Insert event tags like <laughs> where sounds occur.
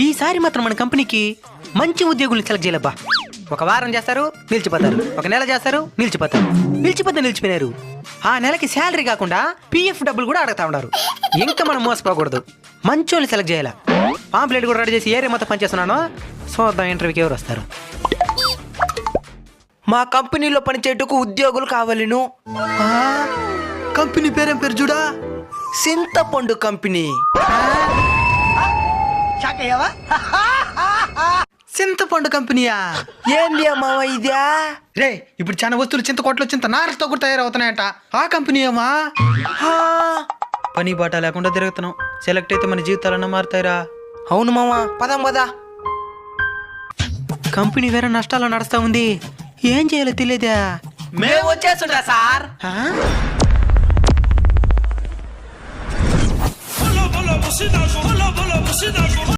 ఈసారి మాత్రం మన కంపెనీకి మంచి ఉద్యోగులు సెలెక్ట్ చేయాలబ్బా. ఒక వారం చేస్తారు నిలిచిపోతారు. ఒక నెల చేస్తారు నిలిచిపోతారు. నిలిచిపోతే నిలిచిపోయినారు. ఆ నెలకి శాలరీ కాకుండా పిఎఫ్ డబ్బులు కూడా అడుగుతా ఉన్నారు. ఇంకా మనం మోసపోకూడదు. మంచోళ్ళని సెలెక్ట్ చేయాలి? పాంప్లెట్ కూడా రెడీ చేసి ఏరియా మొత్తం పనిచేస్తున్నాను చూద్దాం ఇంటర్వ్యూకి ఎవరు వస్తారు. మా కంపెనీలో పనిచేయటకు ఉద్యోగులు కావాలను. కంపెనీ పేరేం పేరు చూడా? చింతపండు కంపెనీ. <laughs> చింతపండు కంపెనీయా? ఏంది అమ్మావ ఇదా? రే ఇప్పుడు చాలా వస్తువులు చింత కొట్లో చింత నారతో కూడా తయారవుతున్నాయట. ఆ కంపెనీ ఏమా? హా, పని బాట లేకుండా తిరుగుతున్నాం. సెలెక్ట్ అయితే మన జీవితాలన్నా మారుతాయిరా. అవును మామ పదం పదా. కంపెనీ వేరే నష్టాలు నడుస్తా ఉంది. ఏం చేయాలో తెలియదా? మేము వచ్చేస్తుంటా సార్.